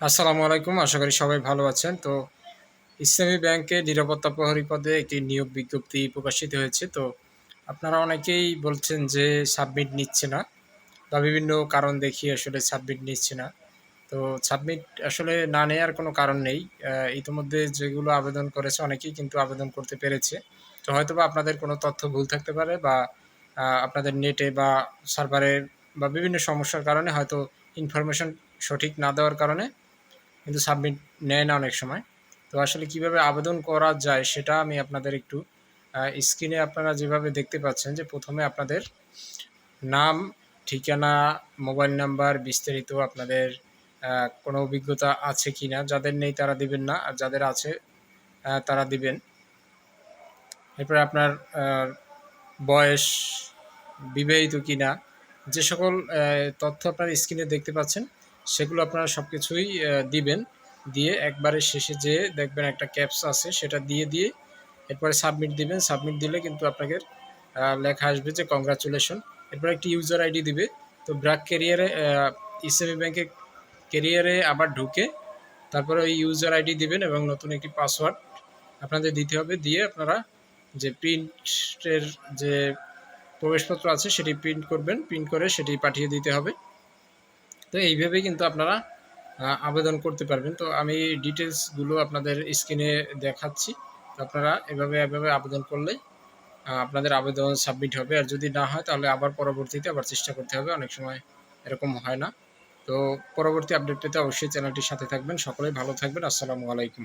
আসসালামু আলাইকুম, আশা করি সবাই ভালো আছেন। তো ইসলামী ব্যাংকে নিরাপত্তা প্রহরী পদে একটি নিয়োগ বিজ্ঞপ্তি প্রকাশিত হয়েছে। তো আপনারা অনেকেই বলছেন যে সাবমিট নিচ্ছে না বা বিভিন্ন কারণ দেখিয়ে আসলে সাবমিট নিচ্ছে না। তো সাবমিট আসলে না নেওয়ার কোনো কারণ নেই। ইতিমধ্যে যেগুলো আবেদন করেছে অনেকেই কিন্তু আবেদন করতে পেরেছে। তো হয়তো বা আপনাদের কোনো তথ্য ভুল থাকতে পারে বা আপনাদের নেটে বা সার্ভারে বা বিভিন্ন সমস্যার কারণে হয়তো ইনফরমেশন সঠিক না দেওয়ার কারণে কিন্তু সাবমিট নেয় না অনেক সময়। তো আসলে কীভাবে আবেদন করা যায় সেটা আমি আপনাদের একটু স্ক্রিনে আপনারা যেভাবে দেখতে পাচ্ছেন যে প্রথমে আপনাদের নাম, ঠিকানা মোবাইল নাম্বার বিস্তারিত আপনাদের কোনো অভিজ্ঞতা আছে কি না যাদের নেই তারা দিবেন না, আর যাদের আছে তারা দিবেন। এরপরে আপনার বয়স, বিবাহিত কি না যে সকল তথ্য আপনার স্ক্রিনে দেখতে পাচ্ছেন। সেগুলো আপনারা সব কিছুই দিবেন। দিয়ে একবারে শেষে যেয়ে দেখবেন একটা ক্যাপস আছে, সেটা দিয়ে দিয়ে এরপরে সাবমিট দিবেন। সাবমিট দিলে কিন্তু আপনাকে লেখা আসবে যে কংগ্রাচুলেশন এরপরে একটি ইউজার আইডি দিবে। তো ব্র্যাক কেরিয়ারে ইসএমই ব্যাংকে কেরিয়ারে আবার ঢুকে তারপরে ওই ইউজার আইডি দিবেন এবং নতুন একটি পাসওয়ার্ড আপনাদের দিতে হবে। দিয়ে আপনারা যে প্রিন্টের যে প্রবেশপত্র আছে, সেটি প্রিন্ট করবেন। প্রিন্ট করে সেটি পাঠিয়ে দিতে হবে। তো এইভাবে কিন্তু আপনারা আবেদন করতে পারবেন। তো আমি ডিটেলসগুলো আপনাদের স্ক্রিনে দেখাচ্ছি। আপনারা এভাবে এভাবে আবেদন করলে আপনাদের আবেদন সাবমিট হবে। আর যদি না হয়, তাহলে আবার পরবর্তীতে আবার চেষ্টা করতে হবে। অনেক সময় এরকম হয় না। তো পরবর্তী আপডেট পেতে অবশ্যই চ্যানেলটির সাথে থাকবেন। সকলেই ভালো থাকবেন। আসসালামু আলাইকুম।